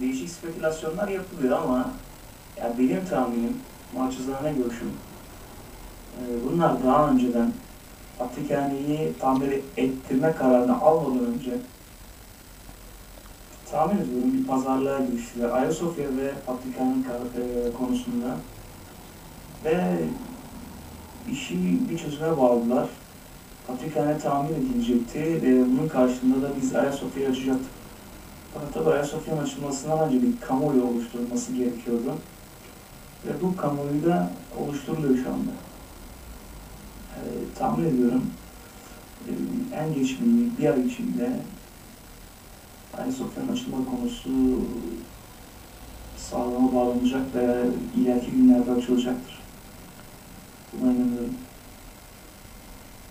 değişik spekülasyonlar yapılıyor ama yani benim tahminim, maçızlarına görüşüm, e, bunlar daha önceden Patrikhane'yi tamir ettirme kararını almadan önce tahmin ediyorum bir pazarlığa giriştiler. Ayasofya ve Patrikhane e, konusunda ve işi bir çözüme bağladılar. Patrikhane tamir edilecekti ve bunun karşılığında da biz Ayasofya'yı açacaktık. Fakat tabii Ayasofya'nın açılmasından önce bir kamuoyu oluşturulması gerekiyordu. Ve bu kamuoyu da oluşturuluyor şu anda. Ee, tahmin ediyorum e, en geç bir, bir ay içinde Ayasofya'nın açılma konusu sağlama bağlanacak ve ileriki günlerde açılacaktır. Buna inanıyorum.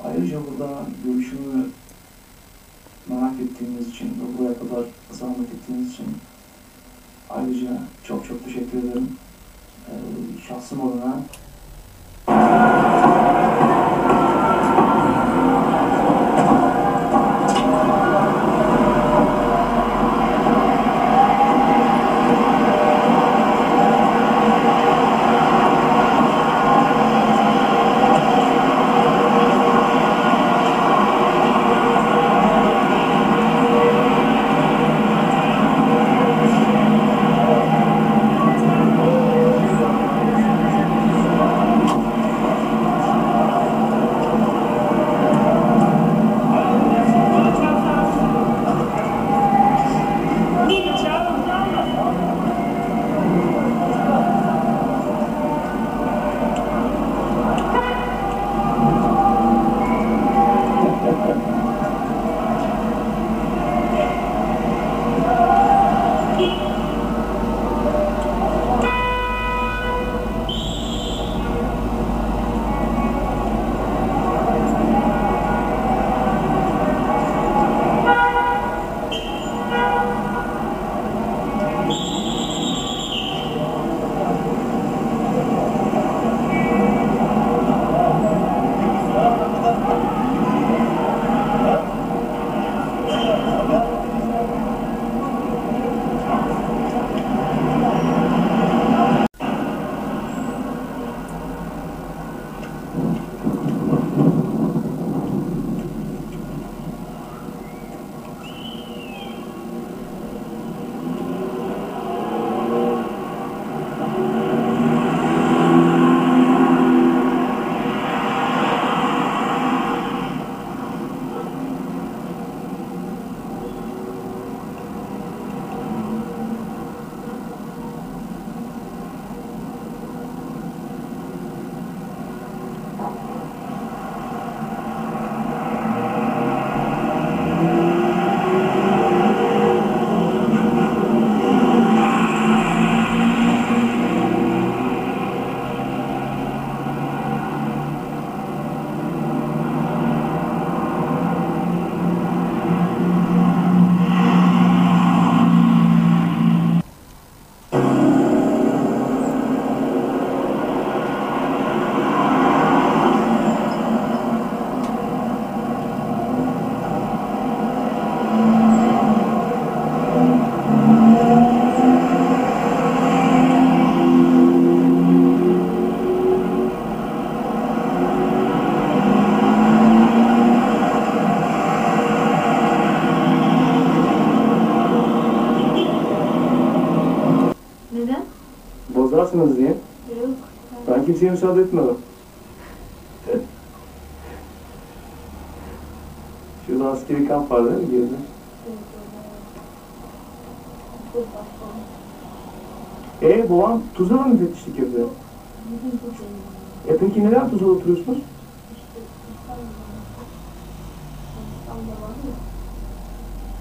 Ayrıca burada görüşümü merak ettiğiniz için ve buraya kadar zahmet ettiğiniz için ayrıca çok çok teşekkür ederim. Ee, şahsım adına bozarsınız diye Yok. ben kimseye müsaade etmedim. Şurada askeri kamp var değil mi geride? E babam Tuzla'da mı müfettişlik yapıyor? E peki neden Tuzla'da oturuyorsunuz?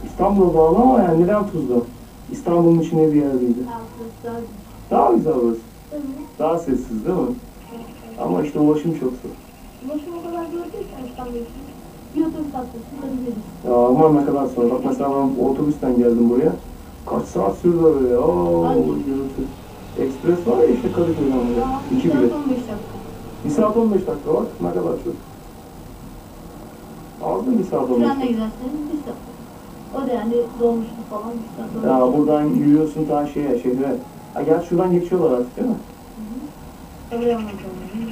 İstanbul'a bağlı ama yani neden Tuzla? İstanbul'un içinde bir yerdeydi. Daha güzel orası. Daha sessiz değil mi? Ama işte ulaşım çok zor. Ulaşım o kadar gördüysen İstanbul'da. Bir otobüs atlasın, hadi. Ya aman ne kadar sonra. Bak mesela ben otobüsten geldim buraya. Kaç saat sürdü öyle? Oo, Hangi? gürültü. Ekspres var ya işte Kadıköy'den buraya. İki saat bilet. 15 dakika. Bir saat 15 dakika bak ne kadar çok. Aldın bir saat 15 Trenle dakika. giderseniz bir saat. O da yani dolmuştu falan. İşte sonra- Ya buradan yürüyorsun ta şeye, şehre. Ha, gerçi şuradan geçiyorlar artık değil mi? Mı dönüyor?